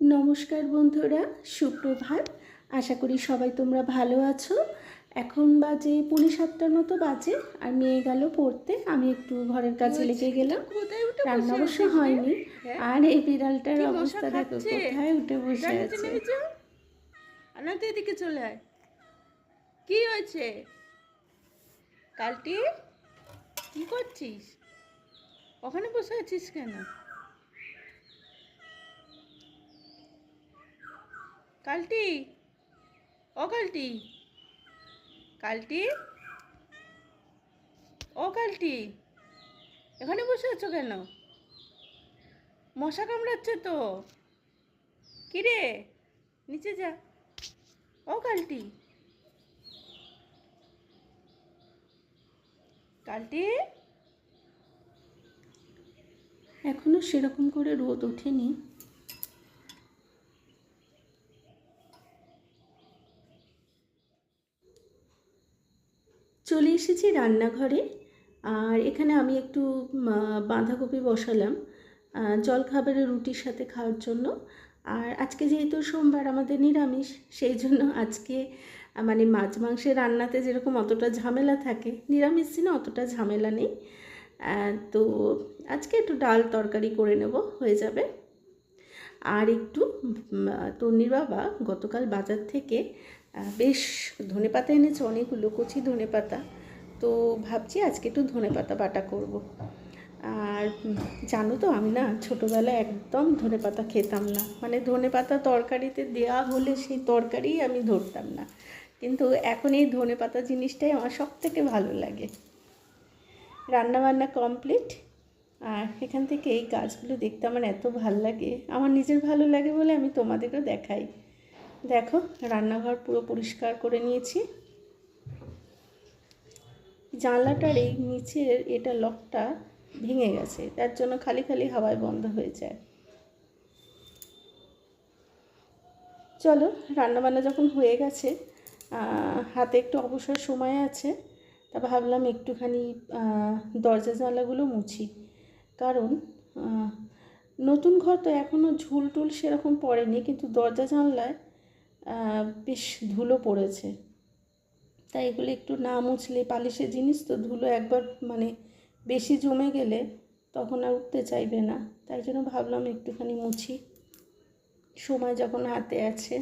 নমস্কার বন্ধুরা সুপ্রভাত। আশা করি সবাই তোমরা ভালো আছো। এখন বাজে পৌনে সাতটার মতো বাজে আর মেয়ে গেল পড়তে। আমি একটু ঘরের কাছে লেগে গেলাম। রান্না অবশ্য হয়নি। হ্যাঁ? আর এই বিড়ালটার অবস্থা দেখো কোথায় উঠে বসে আছে? তো এদিকে চলে আয়। কি হয়েছে? কালটি কি করছিস? ওখানে বসে আছিস কেন? কালটি? ও কালটি। কালটি? ও কালটি। এখানে বসে আছো কেন? মশা কামড়াচ্ছে তো। কিরে? নিচে যা। ও কালটি। কালটি? এখনও সেরকম করে রোদ ওঠেনি চলে এসেছি রান্নাঘরে। আর এখানে আমি একটু বাঁধাকপি বসালাম। আহ, জলখাবারে রুটির সাথে খাওয়ার জন্য। আর আজকে যেহেতু সোমবার আমাদের নিরামিষ সেই জন্য আজকে মানে মাছ মাংসের রান্নাতে যেরকম অতটা ঝামেলা থাকে নিরামিষ দিনে অতটা ঝামেলা নেই। তো আজকে একটু ডাল তরকারি করে নেব হয়ে যাবে। আর একটু তন্নির বাবা গতকাল বাজার থেকে বেশ ধনেপাতা এনেছে অনেকগুলো কচি ধনেপাতা। তো ভাবছি আজকে একটু ধনেপাতা বাটা করব। আর জানো তো আমি না ছোটোবেলায় একদম ধনেপাতা খেতাম না। মানে ধনেপাতা তরকারিতে দেওয়া হলে সেই তরকারি আমি ধরতাম না। কিন্তু এখন এই ধনেপাতা জিনিসটাই আমার সব থেকে ভালো লাগে। রান্নাবান্না কমপ্লিট আর এখান থেকে এই গাছগুলো দেখতে আমার এত ভালো লাগে। আমার নিজের ভালো লাগে বলে আমি তোমাদেরও দেখাই। দেখো, রান্নাঘর পুরো পরিষ্কার করে নিয়েছি। জানলাটার এই নিচের এটা লকটা ভেঙে গেছে। তার জন্য খালি খালি হাওয়ায় বন্ধ হয়ে যায়। চলো, রান্নাবান্না যখন হয়ে গেছে হাতে একটু অবসর সময় আছে, তা ভাবলাম একটুখানি দরজা জানলাগুলো মুছি। কারণ নতুন ঘর তো এখনও ঝুল টুল সেরকম পড়েনি, কিন্তু দরজা জানলায় বেশ ধুলো পড়েছে। তাই এগুলো একটু না মুছলে পালিশের জিনিস তো ধুলো একবার মানে বেশি জমে গেলে তখন আর উঠতে চাইবে না। তাই জন্য ভাবলাম একটুখানি মুছি। সময় যখন হাতে আছে।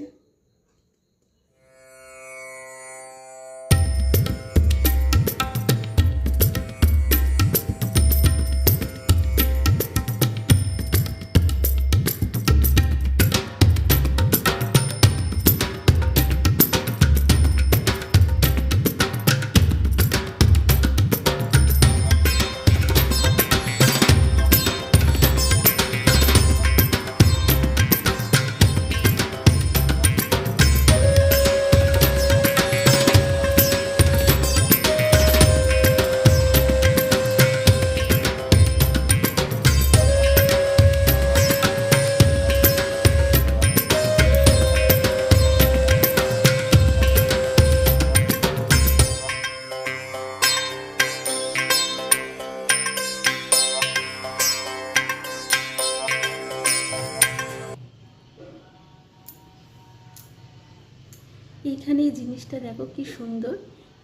জিনিসটা দেখো কি সুন্দর।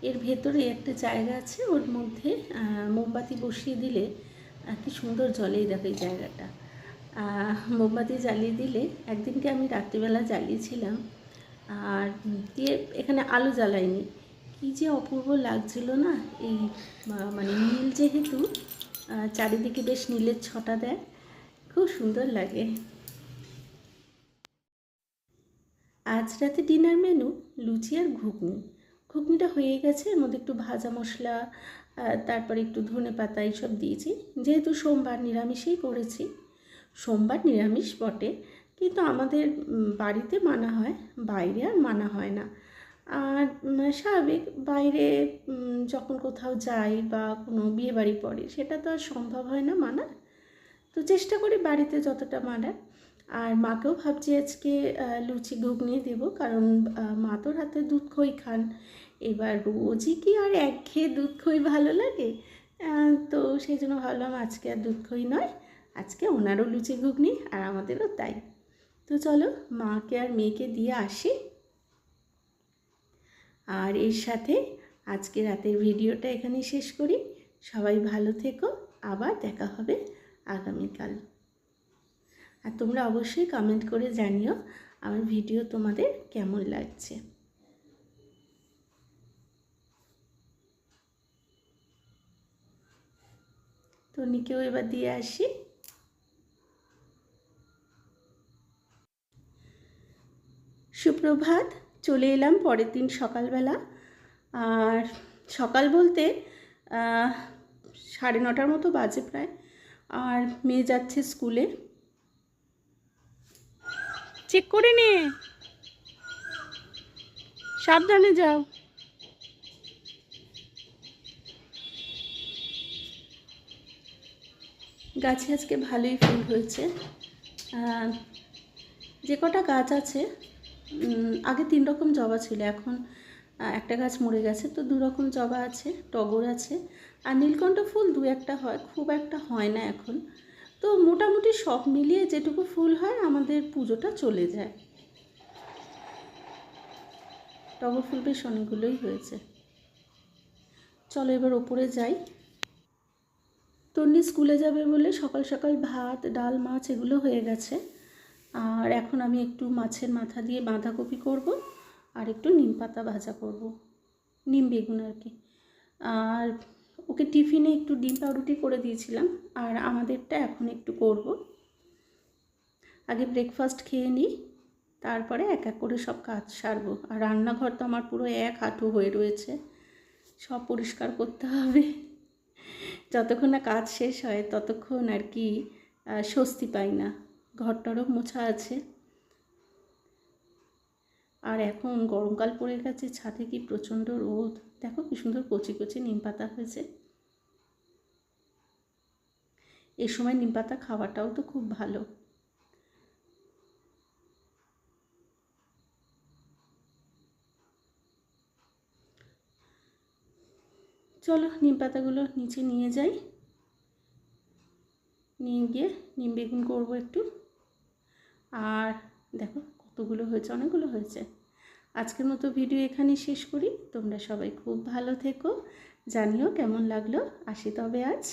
এর ভেতরে একটা জায়গা আছে, ওর মধ্যে মোমবাতি বসিয়ে দিলে কি সুন্দর জলেই দেখো এই জায়গাটা। মোমবাতি জ্বালিয়ে দিলে, একদিনকে আমি রাত্রিবেলা জ্বালিয়েছিলাম, আর দিয়ে এখানে আলো জ্বালাইনি কি যে অপূর্ব লাগছিল না, এই মানে নীল যেহেতু চারিদিকে বেশ নীলের ছটা দেয়, খুব সুন্দর লাগে। আজ রাতে ডিনার মেনু লুচি আর ঘুগনি। ঘুগনিটা হয়ে গেছে, এর মধ্যে একটু ভাজা মশলা তারপরে একটু ধনে পাতা এইসব দিয়েছি। যেহেতু সোমবার নিরামিষেই করেছি। সোমবার নিরামিষ বটে, কিন্তু আমাদের বাড়িতে মানা হয়, বাইরে আর মানা হয় না। আর স্বাভাবিক, বাইরে যখন কোথাও যাই বা কোনো বিয়ে বাড়ি পড়ে, সেটা তো আর সম্ভব হয় না মানার। তো চেষ্টা করি বাড়িতে যতটা মানার আর মাকেও ভাবছি আজকে লুচি ঘুগনি দেবো। কারণ মা তোর হাতে দুধ খই খান। এবার রোজই কি আর একঘেয়ে দুধ খই ভালো লাগে? তো সেই জন্য ভাবলাম আজকে আর দুধ খই নয়, আজকে ওনারও লুচি ঘুগনি আর আমাদেরও তাই। তো চলো, মাকে আর মেয়েকে দিয়ে আসি। আর এর সাথে আজকে রাতের ভিডিওটা এখানে শেষ করি। সবাই ভালো থেকো, আবার দেখা হবে আগামীকাল। আর তোমরা অবশ্যই কমেন্ট করে জানিও আমার ভিডিও তোমাদের কেমন লাগছে। টনিকেও এবার দিয়ে আসি। সুপ্রভাত, চলে এলাম পরের দিন সকালবেলা। আর সকাল বলতে সাড়ে নটার মতো বাজে প্রায়। আর মেয়ে যাচ্ছে স্কুলে। চেক করে নে। সাবধানে যাও। গাছে আজকে ভালোই ফুল হয়েছে। যে কটা গাছ আছে আগে তিন রকম জবা ছিল, এখন একটা গাছ মরে গেছে, তো দু রকম জবা আছে, টগর আছে, আর নীলকণ্ঠ ফুল দু একটা হয়, খুব একটা হয় না এখন। তো মোটামুটি সব মিলিয়ে যেটুকু ফুল হয় আমাদের পুজোটা চলে যায়। টগর ফুল বেশ অনেকগুলোই হয়েছে। চলো এবার ওপরে যাই। তন্নি স্কুলে যাবে বলে সকাল সকাল ভাত, ডাল, মাছ এগুলো হয়ে গেছে। আর এখন আমি একটু মাছের মাথা দিয়ে বাঁধাকপি করব আর একটু নিম পাতা ভাজা করব। নিম বেগুন আর কি। আর ওকে টিফিনে একটু ডিম পাউরুটি করে দিয়েছিলাম, আর আমাদেরটা এখন একটু করব। আগে ব্রেকফাস্ট খেয়ে নিই, তারপরে এক এক করে সব কাজ সারবো। আর রান্নাঘর তো আমার পুরো এক হাঁটু হয়ে রয়েছে, সব পরিষ্কার করতে হবে। যতক্ষণ না কাজ শেষ হয়, ততক্ষণ আর কি স্বস্তি পাই না। ঘরটারও মোছা আছে। আর এখন গরমকাল পড়ে গেছে, ছাদে কি প্রচণ্ড রোদ? দেখো কি সুন্দর কচি কচি নিম পাতা হয়েছে। এ সময় নিম পাতা খাওয়াটাও তো খুব ভালো। চলো নিম পাতাগুলো নিচে নিয়ে যাই। নিয়ে গিয়ে নিম বেগুন করব একটু। আর দেখো কতগুলো হয়েছে, অনেকগুলো হয়েছে। আজকের মতো ভিডিও এখানেই শেষ করি। তোমরা সবাই খুব ভালো থেকো। জানিও কেমন লাগল। আসি তবে আজ।